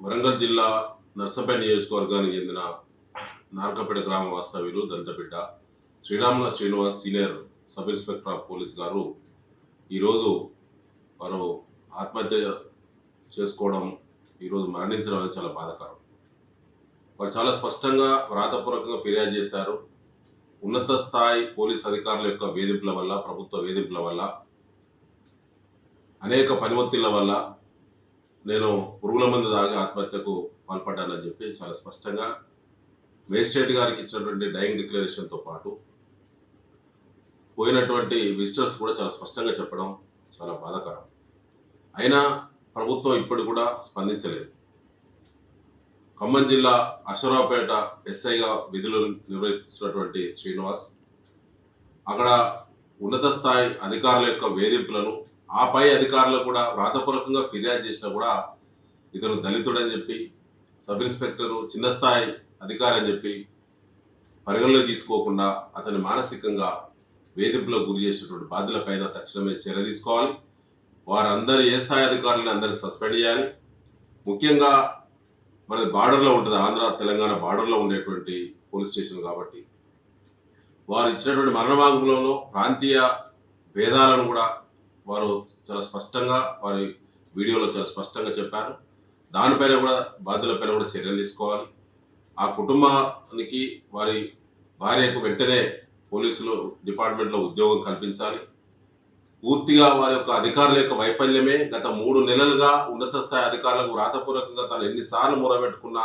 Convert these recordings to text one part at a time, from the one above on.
వరంగల్ జిల్లా నర్సంపేట నియోజకవర్గానికి చెందిన నార్కపేట గ్రామ వాస్తవ్యులు దళితబిడ్డ Sriramula Srinivas senior sub inspector of police గారు ఈరోజు వారు ఆత్మహత్య చేసుకోవడం ఈరోజు మరణించడం అనేది చాలా బాధాకరం. వారు చాలా స్పష్టంగా వ్రాతపూర్వకంగా ఫిర్యాదు చేశారు. ఉన్నత స్థాయి పోలీస్ అధికారుల యొక్క వేధింపుల వల్ల ప్రభుత్వ వేధింపుల వల్ల అనేక పనివత్తుల వల్ల నేను పురుగుల మందు తాగి ఆత్మహత్యకు పాల్పడ్డానని చెప్పి చాలా స్పష్టంగా మేజిస్ట్రేట్ గారికి ఇచ్చినటువంటి డైయింగ్ డిక్లరేషన్తో పాటు పోయినటువంటి విజిటర్స్ కూడా చాలా స్పష్టంగా చెప్పడం చాలా బాధాకరం. అయినా ప్రభుత్వం ఇప్పుడు కూడా స్పందించలేదు. ఖమ్మం జిల్లా అశ్వరావుపేట ఎస్ఐగా విధులు నిర్వహిస్తున్నటువంటి శ్రీనివాస్ అక్కడ ఉన్నత స్థాయి అధికారుల యొక్క వేధింపులను ఆ పై అధికారులు కూడా వ్రాతపూర్వకంగా ఫిర్యాదు చేసినా కూడా ఇతను దళితుడని చెప్పి సబ్ ఇన్స్పెక్టరు చిన్న స్థాయి అధికారి అని చెప్పి పరిగణలో తీసుకోకుండా అతని మానసికంగా వేధింపులకు గురి చేసినటువంటి బాధ్యులపైన తక్షణమే చర్య తీసుకోవాలి. వారందరూ ఏ స్థాయి అధికారులను అందరిని సస్పెండ్ చేయాలి. ముఖ్యంగా మనది బార్డర్లో ఉంటుంది ఆంధ్ర తెలంగాణ బార్డర్లో ఉండేటువంటి పోలీస్ స్టేషన్ కాబట్టి. వారు ఇచ్చినటువంటి మరణ ప్రాంతీయ భేదాలను కూడా వారు చాలా స్పష్టంగా వారి వీడియోలో చాలా స్పష్టంగా చెప్పారు. దానిపైన కూడా బాధ్యులపైన కూడా చర్యలు తీసుకోవాలి. ఆ కుటుంబానికి వారి భార్యకు వెంటనే పోలీసులు డిపార్ట్మెంట్లో ఉద్యోగం కల్పించాలి. పూర్తిగా వారి యొక్క అధికారుల యొక్క వైఫల్యమే గత మూడు నెలలుగా ఉన్నత స్థాయి అధికారులకు వ్రాతపూర్వకంగా తాను ఎన్నిసార్లు మొరబెట్టుకున్నా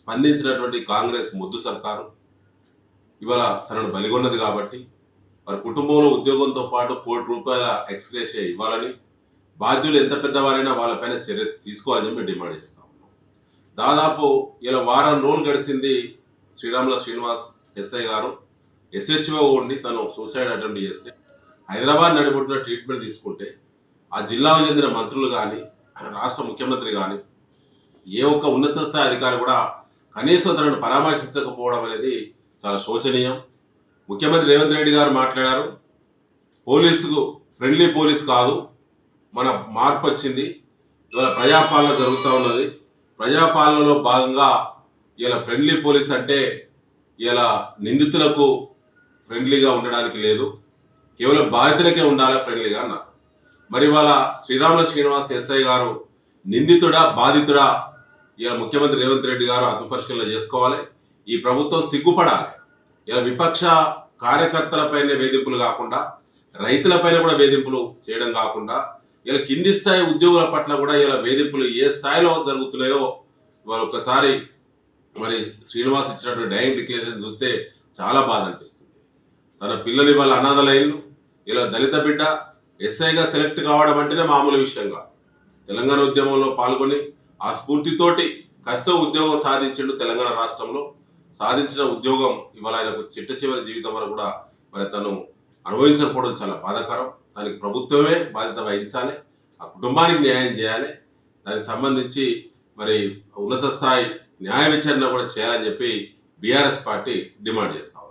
స్పందించినటువంటి కాంగ్రెస్ ముద్దు సర్కారు. ఇవాళ తనను బలిగొన్నది కాబట్టి మరి కుటుంబంలో ఉద్యోగంతో పాటు కోటి రూపాయల ఎక్స్గ్రేషియా ఇవ్వాలని బాధ్యులు ఎంత పెద్దవారైనా వాళ్ళపైన చర్య తీసుకోవాలని మేము డిమాండ్ చేస్తాం దాదాపు ఇలా వారం రోజులు గడిచింది శ్రీరాముల శ్రీనివాస్ ఎస్ఐ గారు ఎస్హెచ్ఓ ఉండి తను సూసైడ్ అటెంప్ట్ చేస్తే హైదరాబాద్ నడిపడుతున్న ట్రీట్మెంట్ తీసుకుంటే ఆ జిల్లాకు చెందిన మంత్రులు కానీ రాష్ట్ర ముఖ్యమంత్రి కానీ ఏ ఒక్క ఉన్నత స్థాయి అధికారి కూడా కనీసం తనను పరామర్శించకపోవడం అనేది చాలా శోచనీయం. ముఖ్యమంత్రి రేవంత్ రెడ్డి గారు మాట్లాడారు. పోలీసుకు ఫ్రెండ్లీ పోలీస్ కాదు. మన మార్పు వచ్చింది. ఇవాళ ప్రజాపాలన జరుగుతూ ఉన్నది. ప్రజాపాలనలో భాగంగా ఇలా ఫ్రెండ్లీ పోలీస్ అంటే ఇలా నిందితులకు ఫ్రెండ్లీగా ఉండడానికి లేదు. కేవలం బాధితులకే ఉండాలి ఫ్రెండ్లీగా అన్నారు మరి ఇవాళ శ్రీరాముల శ్రీనివాస్ ఎస్ఐ గారు నిందితుడా బాధితుడా ఇలా ముఖ్యమంత్రి రేవంత్ రెడ్డి గారు ఆత్మపరిశీలన చేసుకోవాలి. ఈ ప్రభుత్వం సిగ్గుపడాలి. ఇలా విపక్ష కార్యకర్తలపైనే వేధింపులు కాకుండా రైతులపైన కూడా వేధింపులు చేయడం కాకుండా ఇలా కింది స్థాయి ఉద్యోగుల పట్ల కూడా ఇలా వేధింపులు ఏ స్థాయిలో జరుగుతున్నాయో ఇవాళ ఒక్కసారి మరి శ్రీనివాస్ ఇచ్చినటువంటి డైయింగ్ డిక్లరేషన్ చూస్తే చాలా బాధ అనిపిస్తుంది. తన పిల్లలు ఇవాళ అనాథలైన్లు ఇలా దళిత బిడ్డ ఎస్ఐగా సెలెక్ట్ కావడం అంటేనే మామూలు విషయంగా తెలంగాణ ఉద్యమంలో పాల్గొని ఆ స్ఫూర్తితోటి కష్టం ఉద్యోగం సాధించిండు తెలంగాణ రాష్ట్రంలో. సాధించిన ఉద్యోగం ఇవాళ ఆయనకు చిట్ట చివరి జీవితం వరకు కూడా మరి తను అనుభవించకపోవడం చాలా బాధాకరం. దానికి ప్రభుత్వమే బాధ్యత వహించాలి. ఆ కుటుంబానికి న్యాయం చేయాలి. దానికి సంబంధించి మరి ఉన్నత స్థాయి న్యాయ విచారణ కూడా చేయాలని చెప్పి బీఆర్ఎస్ పార్టీ డిమాండ్ చేస్తాం